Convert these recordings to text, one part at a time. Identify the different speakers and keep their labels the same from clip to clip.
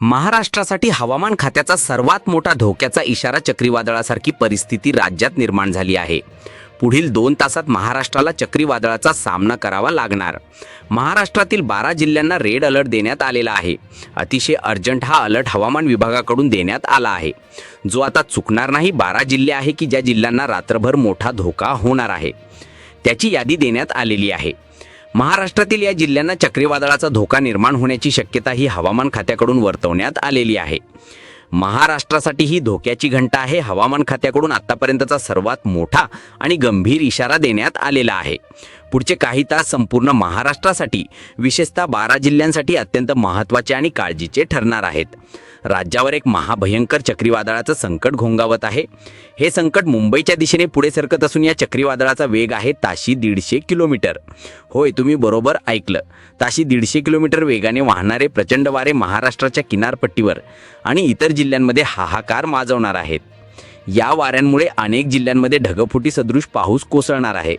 Speaker 1: महाराष्ट्रासाठी हवामान खात्याचा सर्वात मोठा धोक्याचा इशारा चक्रीवादळासारखी परिस्थिती राज्यात निर्माण झाली आहे. पुढील दोन तासात महाराष्ट्राला चक्रीवादळाचा सामना करावा लागणार. महाराष्ट्रातील बारा जिल्ह्यांना रेड अलर्ट देण्यात आलेला आहे. अतिशय अर्जंट हा अलर्ट हवामान विभागाकडून देण्यात आला आहे. जो आता चुकणार नाही बारा जिल्हे आहे की ज्या जिल्ह्यांना रात्रभर मोठा धोका होणार आहे. त्याची यादी देण्यात आलेली आहे. महाराष्ट्रातील या जिल्ह्यांना चक्रीवादळाचा धोका निर्माण होण्याची शक्यता ही हवामान खात्याकडून वर्तवण्यात आलेली आहे. महाराष्ट्रासाठी ही धोक्याची घंटा आहे. हवामान खात्याकडून आतापर्यंतचा सर्वात मोठा आणि गंभीर इशारा देण्यात आलेला आहे. पुढचे काही तास संपूर्ण महाराष्ट्रासाठी विशेषतः बारा जिल्ह्यांसाठी अत्यंत महत्त्वाचे आणि काळजीचे ठरणार आहेत. राज्यावर एक महाभयंकर चक्रीवादळाचं संकट घोंगावत आहे. हे संकट मुंबईच्या दिशेने पुढे सरकत असून या चक्रीवादळाचा वेग आहे ताशी दीडशे किलोमीटर. होय तुम्ही बरोबर ऐकलं. ताशी दीडशे किलोमीटर वेगाने वाहणारे प्रचंड वारे महाराष्ट्राच्या किनारपट्टीवर आणि इतर जिल्ह्यांमध्ये हाहाकार माजवणार आहेत. या वाऱ्यांमुळे अनेक जिल्ह्यांमध्ये ढगफुटी सदृश पाऊस कोसळणार आहे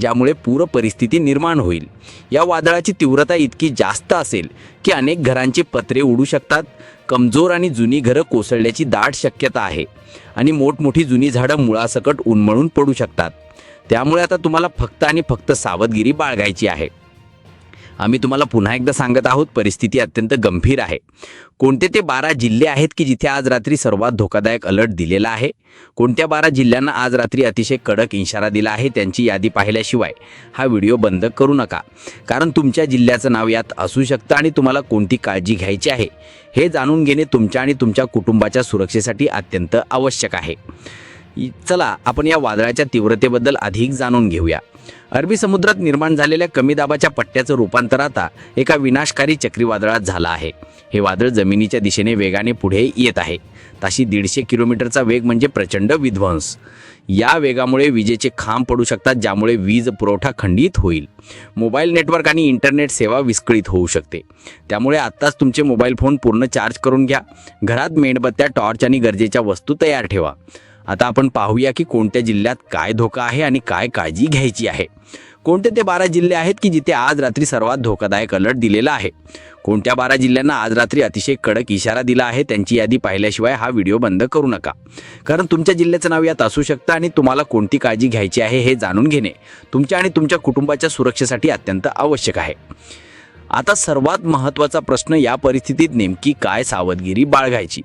Speaker 1: ज्यामुळे पूर परिस्थिती निर्माण होईल. या वादळाची तीव्रता इतकी जास्त असेल की अनेक घरांची पत्रे उडू शकतात. कमजोर आणि जुनी घरं कोसळण्याची दाट शक्यता आहे. आणि मोठमोठी जुनी झाडं मुळासकट उन्मळून पडू शकतात. त्यामुळे आता तुम्हाला फक्त आणि फक्त सावधगिरी बाळगायची आहे. आम्ही तुम्हाला पुन्हा एकदा सांगत आहोत परिस्थिती अत्यंत गंभीर आहे. कोणते ते बारा जिल्हे आहेत की जिथे आज रात्री सर्वात धोकादायक अलर्ट दिलेला आहे? कोणत्या बारा जिल्ह्यांना आज रात्री अतिशय कडक इशारा दिला आहे त्यांची यादी पाहिल्याशिवाय? हा व्हिडिओ बंद करू नका. कारण तुमच्या जिल्ह्याचं नाव यात असू शकतं आणि तुम्हाला कोणती काळजी घ्यायची आहे हे जाणून घेणे तुमच्या आणि तुमच्या कुटुंबाच्या सुरक्षेसाठी अत्यंत आवश्यक आहे. चला आपण या वादळाच्या तीव्रतेबद्दल अधिक जाणून घेऊया. अरबी समुद्रात निर्माण झालेल्या कमी दाबाच्या पट्ट्याचं रूपांतर आता एका विनाशकारी चक्रीवादळात झालं आहे. हे वादळ जमिनीच्या दिशेने वेगाने पुढे येत आहे. ताशी दीडशे किलोमीटरचा वेग म्हणजे प्रचंड विध्वंस. या वेगामुळे विजेचे खांब पडू शकतात ज्यामुळे वीज पुरवठा खंडित होईल. मोबाईल नेटवर्क आणि इंटरनेट सेवा विस्कळीत होऊ शकते. त्यामुळे आत्ताच तुमचे मोबाईल फोन पूर्ण चार्ज करून घ्या. घरात मेणबत्त्या टॉर्च आणि गरजेच्या वस्तू तयार ठेवा. आता आपण पाहूया की कोणत्या जिल्ह्यात काय धोका आहे आणि काय काळजी घ्यायची आहे. कोणते ते बारा जिल्हे आहेत की जिथे आज रात्री सर्वात धोकादायक अलर्ट दिलेला आहे? कोणत्या बारा जिल्ह्यांना आज रात्री अतिशय कडक इशारा दिला आहे त्यांची यादी पाहिल्याशिवाय हा व्हिडिओ बंद करू नका. कारण तुमच्या जिल्ह्याचं नाव यात असू शकतं आणि तुम्हाला कोणती काळजी घ्यायची आहे हे जाणून घेणे तुमच्या आणि तुमच्या कुटुंबाच्या सुरक्षेसाठी अत्यंत आवश्यक आहे. आता सर्वात महत्त्वाचा प्रश्न या परिस्थितीत नेमकी काय सावधगिरी बाळगायची?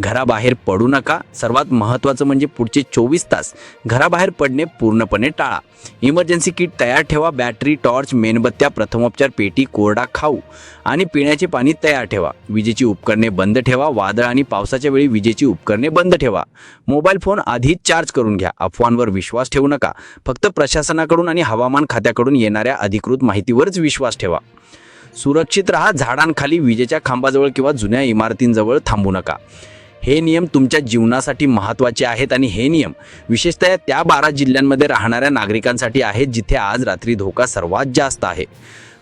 Speaker 1: घराबाहेर पडू नका. सर्वात महत्त्वाचं म्हणजे पुढचे चोवीस तास घराबाहेर पडणे पूर्णपणे टाळा. इमर्जन्सी किट तयार ठेवा. बॅटरी टॉर्च मेणबत्त्या प्रथमोपचार पेटी कोरडा खाऊ आणि पिण्याचे पाणी तयार ठेवा. विजेची उपकरणे बंद ठेवा. वादळ आणि पावसाच्या वेळी विजेची उपकरणे बंद ठेवा. मोबाईल फोन आधीच चार्ज करून घ्या. अफवांवर विश्वास ठेवू नका. फक्त प्रशासनाकडून आणि हवामान खात्याकडून येणाऱ्या अधिकृत माहितीवरच विश्वास ठेवा. सुरक्षित राहा झाडांखाली विजेच्या खांबाजवळ किंवा जुन्या इमारतींजवळ थांबू नका. हे नियम तुमच्या जीवनासाठी महत्त्वाचे आहेत आणि हे नियम विशेषतः त्या बारा जिल्ह्यांमध्ये राहणाऱ्या नागरिकांसाठी आहेत जिथे आज रात्री धोका सर्वात जास्त आहे.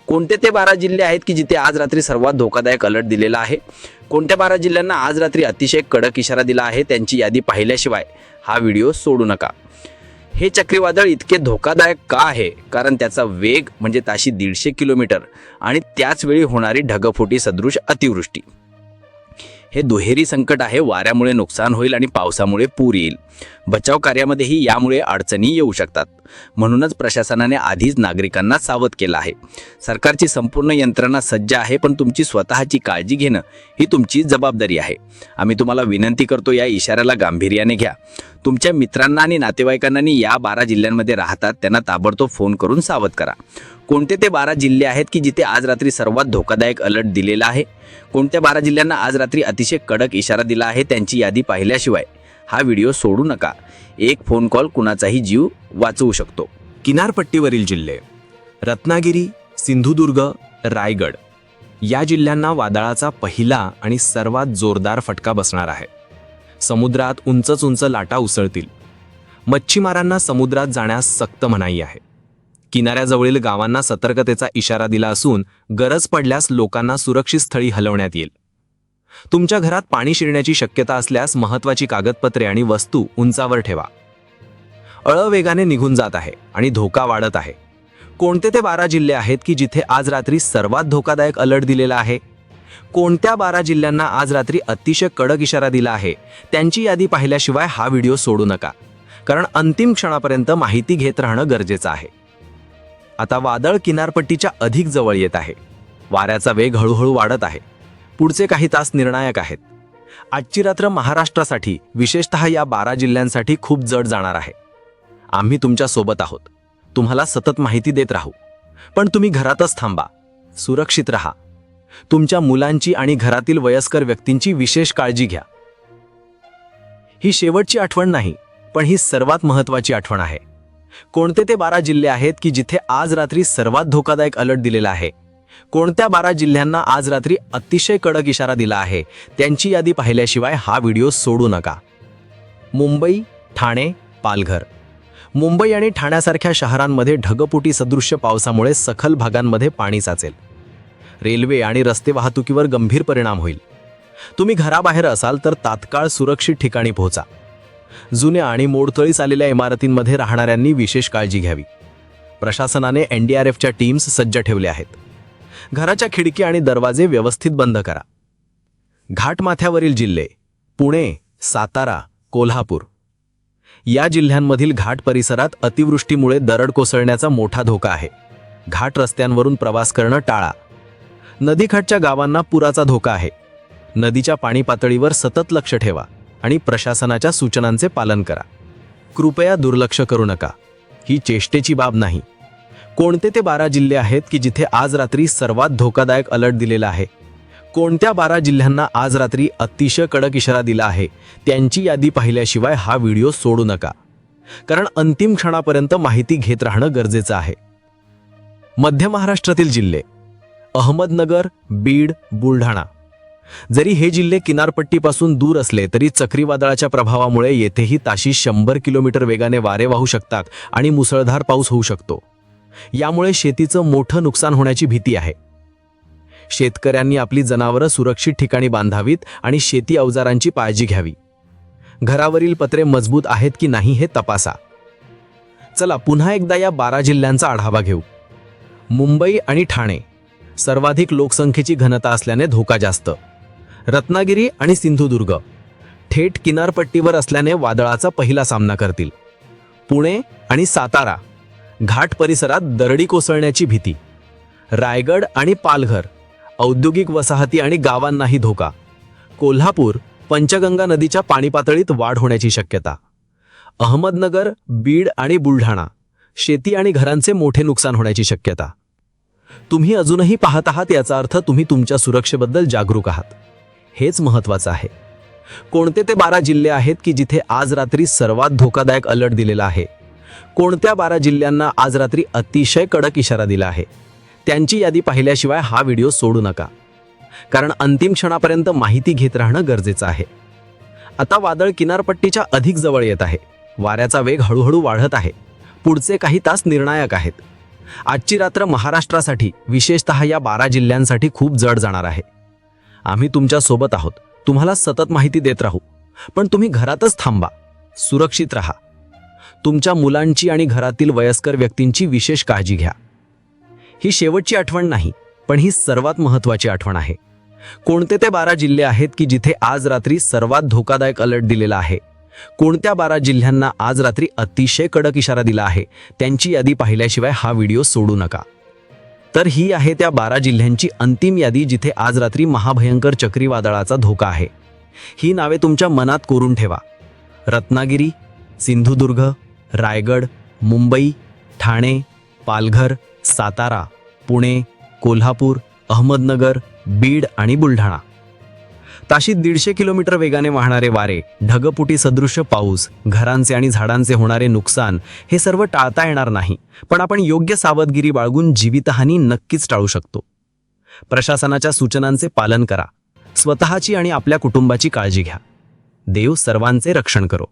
Speaker 1: कोणते ते बारा जिल्हे आहेत की जिथे आज रात्री सर्वात धोकादायक अलर्ट दिलेला आहे? कोणत्या बारा जिल्ह्यांना आज रात्री अतिशय कडक इशारा दिला आहे? त्यांची यादी पाहिल्याशिवाय हा व्हिडिओ सोडू नका. हे चक्रीवादळ इतके धोकादायक का आहे? कारण त्याचा वेग म्हणजे ताशी दीडशे किलोमीटर आणि त्याचवेळी होणारी ढगफुटी सदृश अतिवृष्टी. हे दुहेरी संकट आहे वाऱ्यामुळे नुकसान होईल आणि पावसामुळे पूर येईल. बचाव कार्यामध्येही यामुळे अडचणी येऊ शकतात. म्हणूनच प्रशासनाने आधीच नागरिकांना सावध केलं आहे. सरकारची संपूर्ण यंत्रणा सज्ज आहे पण तुमची स्वतःची काळजी घेणं ही तुमची जबाबदारी आहे. आम्ही तुम्हाला विनंती करतो या इशाऱ्याला गांभीर्याने घ्या. तुमच्या मित्रांना आणि नातेवाईकांनी या बारा जिल्ह्यांमध्ये राहतात त्यांना ताबडतोब फोन करून सावध करा. कोणते ते बारा जिल्हे आहेत की जिथे आज रात्री सर्वात धोकादायक अलर्ट दिलेला आहे? कोणत्या बारा जिल्ह्यांना आज रात्री अतिशय कडक इशारा दिला आहे त्यांची यादी पाहिल्याशिवाय? हा व्हिडिओ सोडू नका. एक फोन कॉल कुणाचाही जीव वाचवू शकतो.
Speaker 2: किनारपट्टीवरील जिल्हे. रत्नागिरी सिंधुदुर्ग रायगड. या जिल्ह्यांना वादळाचा पहिला आणि सर्वात जोरदार फटका बसणार आहे. समुद्रात उंचच उंच लाटा उसळतील. मच्छीमारांना समुद्रात जाण्यास सक्त मनाई आहे. किनाऱ्याजवळील गावांना सतर्कतेचा इशारा दिला असून गरज पडल्यास लोकांना सुरक्षित स्थळी हलवण्यात येईल. तुमच्या घरात पाणी शिरण्याची शक्यता असल्यास महत्त्वाची कागदपत्रे आणि वस्तू उंचावर ठेवा. अळ वेगाने निघून जात आहे आणि धोका वाढत आहे. कोणते ते बारा जिल्हे आहेत की जिथे आज रात्री सर्वात धोकादायक अलर्ट दिलेला आहे? कोणत्या बारा जिल्ह्यांना आज रात्री अतिशय कडक इशारा दिला आहे? त्यांची यादी पाहिल्याशिवाय हा व्हिडिओ सोडू नका. कारण अंतिम क्षणापर्यंत माहिती घेत राहणं गरजेचं आहे. आता वादळ किनारपट्टीच्या अधिक जवळ येत आहे. वाऱ्याचा वेग हळूहळू वाढत आहे. पुढचे काही तास निर्णायक आहेत. आजची रात्र महाराष्ट्रासाठी विशेषतः या बारा जिल्ह्यांसाठी खूप जड जाणार आहे. आम्ही तुमच्यासोबत आहोत. तुम्हाला सतत माहिती देत राहू. पण तुम्ही घरातच थांबा. सुरक्षित राहा. तुमच्या मुलांची आणि घरातील वयस्कर व्यक्तींची विशेष काळजी घ्या. ही शेवटची आठवण नाही पण ही सर्वात महत्वाची आठवण आहे. कोणते ते बारा जिल्हे आहेत की जिथे आज रात्री सर्वात धोकादायक अलर्ट दिलेला आहे? कोणत्या बारा जिल्ह्यांना आज रात्री अतिशय कडक इशारा दिला आहे? त्यांची यादी पाहिल्याशिवाय हा व्हिडिओ सोडू नका. मुंबई ठाणे पालघर. मुंबई आणि ठाण्यासारख्या शहरांमध्ये ढगपुटी सदृश्य पावसामुळे सखल भागांमध्ये पाणी साचेल. रेल्वे आणि रस्ते वाहतुकीवर गंभीर परिणाम होईल. तुम्ही घराबाहेर असाल तर तात्काळ सुरक्षित ठिकाणी पोहोचा. जुन्या आणि मोडतळीस आलेल्या इमारतींमध्ये राहणाऱ्यांनी विशेष काळजी घ्यावी. प्रशासनाने एन डी आर एफच्या टीम्स सज्ज ठेवल्या आहेत. घराच्या खिडकी आणि दरवाजे व्यवस्थित बंद करा. घाटमाथ्यावरील जिल्हे पुणे सातारा कोल्हापूर. या जिल्ह्यांमधील घाट परिसरात अतिवृष्टीमुळे दरड कोसळण्याचा मोठा धोका आहे. घाट रस्त्यांवरून प्रवास करणं टाळा. नदीकाठच्या गावांना पुराचा धोका आहे. नदीच्या पाणी पातळीवर सतत लक्ष ठेवा आणि प्रशासनाच्या सूचनांचे पालन करा. कृपया दुर्लक्ष करू नका. ही चेष्टेची बाब नाही. कोणते ते बारा जिल्हे आहेत की जिथे आज रात्री सर्वात धोकादायक अलर्ट दिलेला आहे? कोणत्या बारा जिल्ह्यांना आज रात्री अतिशय कडक इशारा दिला आहे? त्यांची यादी पाहिल्याशिवाय हा व्हिडिओ सोडू नका. कारण अंतिम क्षणापर्यंत माहिती घेत राहणं गरजेचं आहे. मध्य महाराष्ट्रातील जिल्हे. अहमदनगर बीड बुलढाणा. जरी हे जिल्हे किनारपट्टीपासून दूर असले तरी चक्रीवादळाच्या प्रभावामुळे येथेही ताशी शंभर किलोमीटर वेगाने वारे वाहू शकतात आणि मुसळधार पाऊस होऊ शकतो. यामुळे शेतीचं मोठं नुकसान होण्याची भीती आहे. शेतकऱ्यांनी आपली जनावरं सुरक्षित ठिकाणी बांधावीत आणि शेती अवजारांची काळजी घ्यावी. घरावरील पत्रे मजबूत आहेत की नाही हे तपासा. चला पुन्हा एकदा या बारा जिल्ह्यांचा आढावा घेऊ. मुंबई आणि ठाणे सर्वाधिक लोकसंख्येची घनता असल्याने धोका जास्त. रत्नागिरी आणि सिंधुदुर्ग थेट किनारपट्टीवर असल्याने वादळाचा पहिला सामना करतील. पुणे आणि सातारा घाट परिसरात दरडी कोसळण्याची भीती. रायगड आणि पालघर औद्योगिक वसाहती आणि गावांनाही धोका. कोल्हापूर पंचगंगा नदीच्या पाणी पातळीत वाढ होण्याची शक्यता. अहमदनगर बीड आणि बुलढाणा शेती आणि घरांचे मोठे नुकसान होण्याची शक्यता. तुम्ही अजूनही पाहत आहात याचा अर्थ तुम्ही तुमच्या सुरक्षेबद्दल जागरूक आहात. हेच महत्वाचं आहे. कोणते ते बारा जिल्हे आहेत की जिथे आज रात्री सर्वात धोकादायक अलर्ट दिलेला आहे? कोणत्या बारा जिल्ह्यांना आज रात्री अतिशय कडक इशारा दिला आहे? त्यांची यादी पाहिल्याशिवाय हा व्हिडिओ सोडू नका. कारण अंतिम क्षणापर्यंत माहिती घेत राहणं गरजेचं आहे. आता वादळ किनारपट्टीच्या अधिक जवळ येत आहे. वाऱ्याचा वेग हळूहळू वाढत आहे. पुढचे काही तास निर्णायक आहेत. आजची रात्र महाराष्ट्रासाठी विशेषतः या बारा जिल्ह्यांसाठी खूप जड जाणार आहे. आम्ही तुमच्यासोबत आहोत. तुम्हाला सतत माहिती देत राहू. पण तुम्ही घरातच थांबा. सुरक्षित राहा. तुमच्या मुलांची आणि घरातील वयस्कर व्यक्तींची विशेष काळजी घ्या. ही शेवटची आठवण नाही पण ही सर्वात महत्वाची आठवण आहे. कोणते ते बारा जिल्हे आहेत की जिथे आज रात्री सर्वात धोकादायक अलर्ट दिलेला आहे? कोणत्या बारा जिल्ह्यांना आज रात्री अतिशय कडक इशारा दिला आहे? त्यांची यादी पाहिल्याशिवाय हा व्हिडिओ सोडू नका. तर ही आहे त्या बारा जिल्ह्यांची अंतिम यादी जिथे आज रात्री महाभयंकर चक्रीवादळाचा धोका आहे. ही नावे तुमच्या मनात कोरून ठेवा. रत्नागिरी सिंधुदुर्ग रायगड मुंबई ठाणे पालघर सातारा पुणे कोल्हापूर अहमदनगर बीड आणि बुलढाणा. ताशी दीडशे किलोमीटर वेगाने वाहणारे वारे ढगपुटी सदृश्य पाऊस घरांचे आणि झाडांचे होणारे नुकसान हे सर्व टाळता येणार नाही पण आपण योग्य सावधगिरी बाळगून जीवितहानी नक्कीच टाळू शकतो. प्रशासनाच्या सूचनांचे पालन करा. स्वतःची आणि आपल्या कुटुंबाची काळजी घ्या. देव सर्वांचे रक्षण करो.